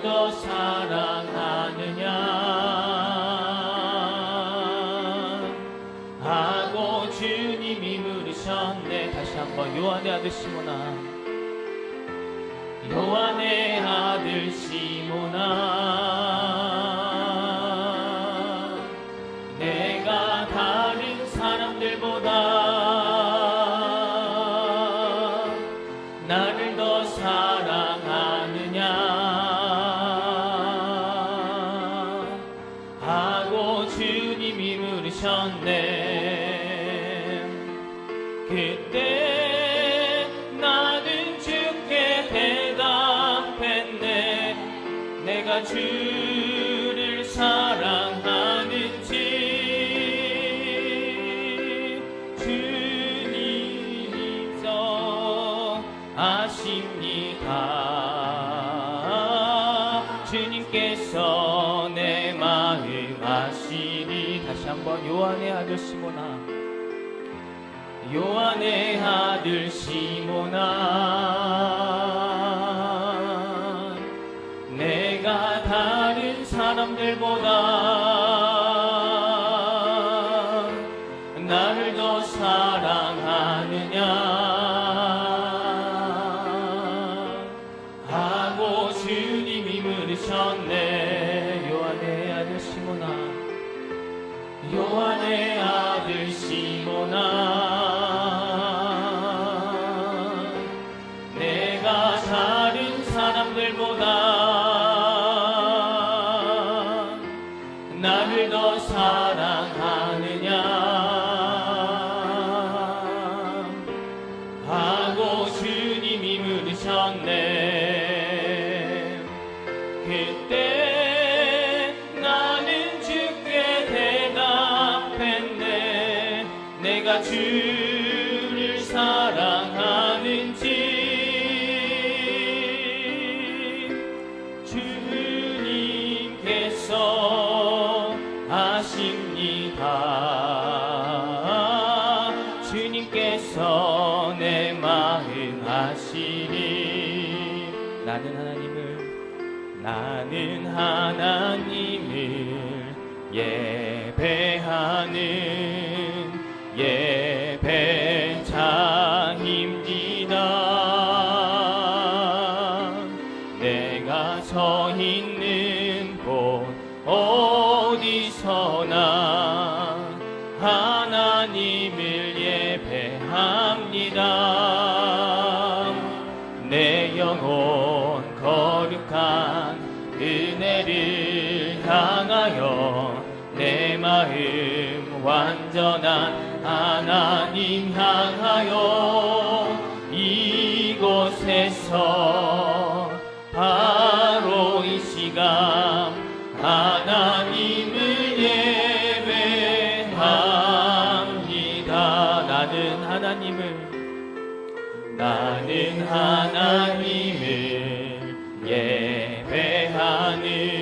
더 사랑하느냐? 하고 주님이 물으셨네. 다시 한번 요한의 아들 시모나. 요한의 아들 시모나 내가 주를 사랑하는지 주님이서 아십니다. 주님께서 내 마음 아시니 다시 한번 요한의 아들 시모나. 요한의 아들 시모나 사람들보다 나를 더 사랑하느냐? 하고 주님이 물으셨네. 요한의 아들 시모나 요한의 주님께서 아십니다. 나는 하나님을 나는 하나님을 예 은혜를 향하여 내 마음 완전한 하나님 향하여 이곳에서 바로 이 시간 하나님을 예배합니다. 나는 하나님을 나는 하나님을 예배 예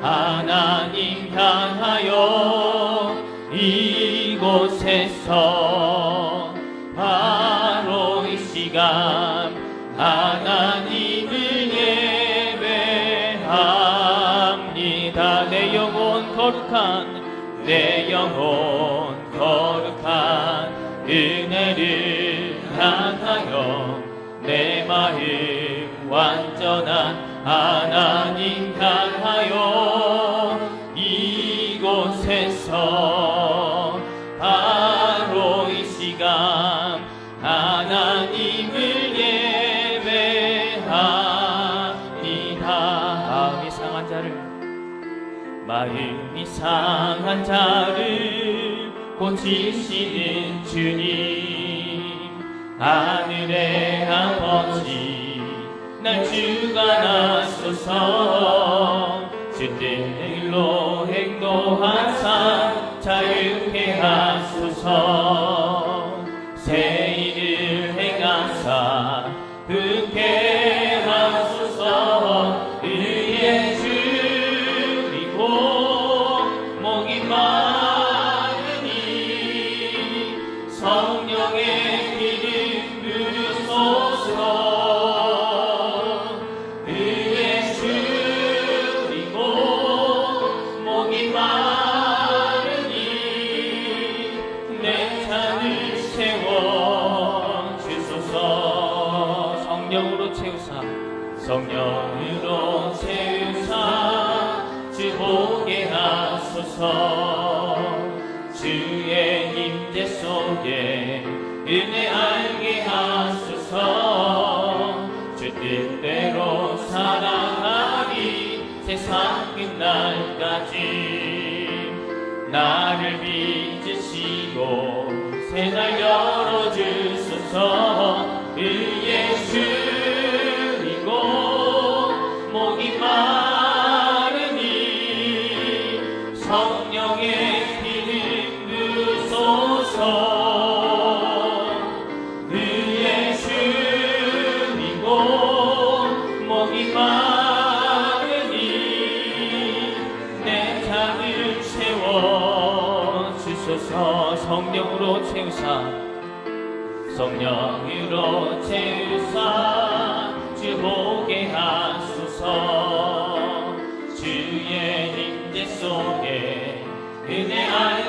하나님 향하여 이곳에서 완전한 하나님 향하여 이곳에서 바로 이 시간 하나님을 예배합니다. 마음이 상한 자를 마음이 상한 자를 고치시는 주님 하늘의 아버지 날 주관하소서 주 뜻대로 행동하사 자유케 하소서 성령으로 채우사 주 보게 하소서. 주의 임재 속에 은혜 알게 하소서. 주 뜻대로 살아가리 세상 끝날까지 나를 빚으시고 새날 열어주소서 성령으로 채우사. 성령으로 채우사. 주 보게 하소서. 주의 임재 속에 은혜 알게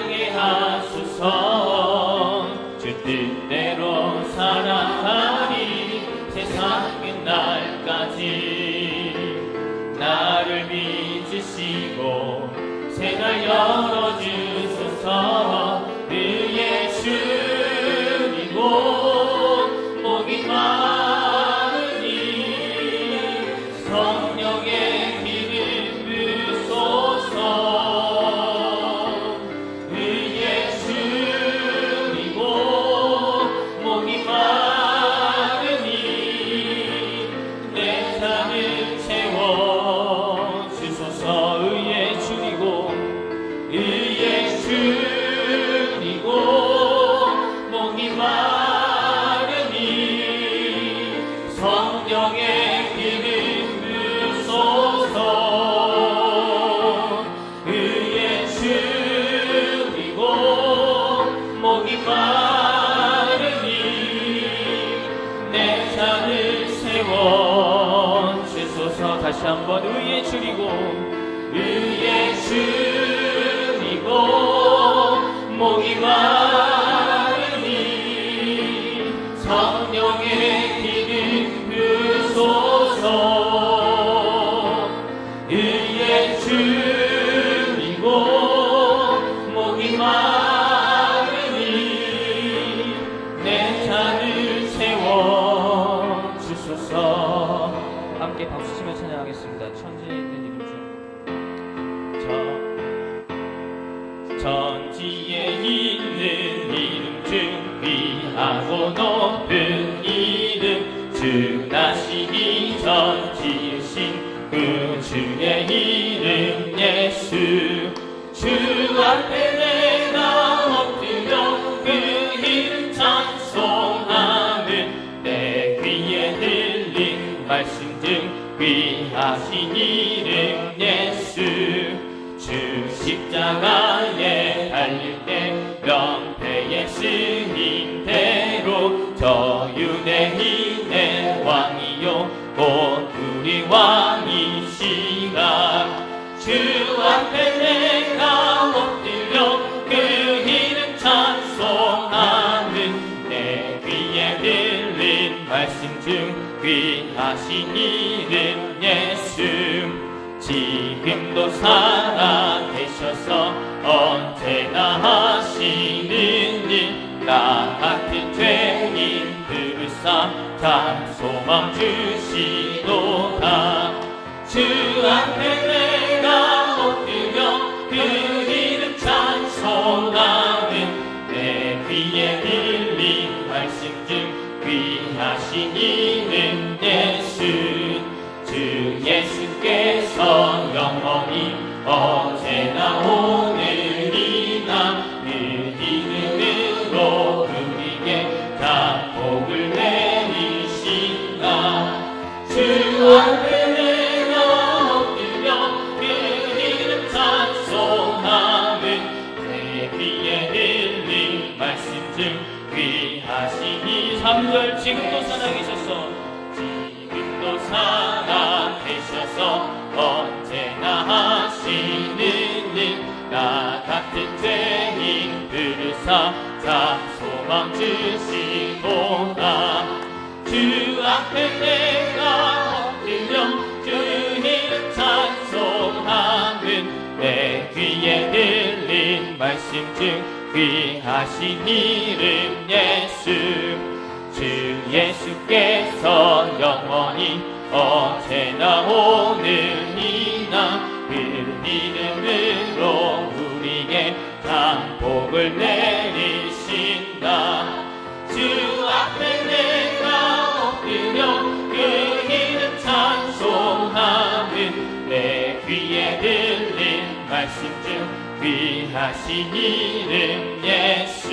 세워 주소서. 다시 한번 의의 줄이고 의의 줄이고 목이 마 십자가에 달릴 때 명패에 쓰인 대로 저유대인의 왕이요. 곧 우리 왕이시라 주 앞에 내가 엎드려 그 이름 찬송하는 내 귀에 들린 말씀 중 귀하신 이름 예수 지금도 살아계셔서 언제나 하시는 일 나 같은 죄인 그 들을사 참 소망 주시도다. 주 앞에 내가 엎드려 그 이름 찬송하는 내 귀에 들린 말씀 중 귀하신 이 3절 지금도 살아계셔서 지금도 살아계셔서 언제나 하시는 일 나 같은 죄인들을 사자 소망 주시도다 주 앞에 내가 엎드려 주 이름 찬송함은 내 귀에 들린 말씀 중 귀하신 이름 예수. 주 예수께서 영원히 어제나 오늘이나 그 이름으로 우리에게 장복을 내 하신 이름 예수.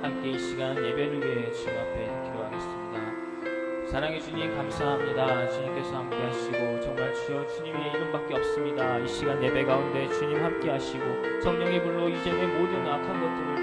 함께 이 시간 예배를 위해 주님 앞에 기도하겠습니다. 사랑해 주님 감사합니다. 주님께서 함께 하시고 정말 주여 주님의 이름밖에 없습니다. 이 시간 예배 가운데 주님 함께 하시고 성령의 불로 이전의 모든 악한 것들을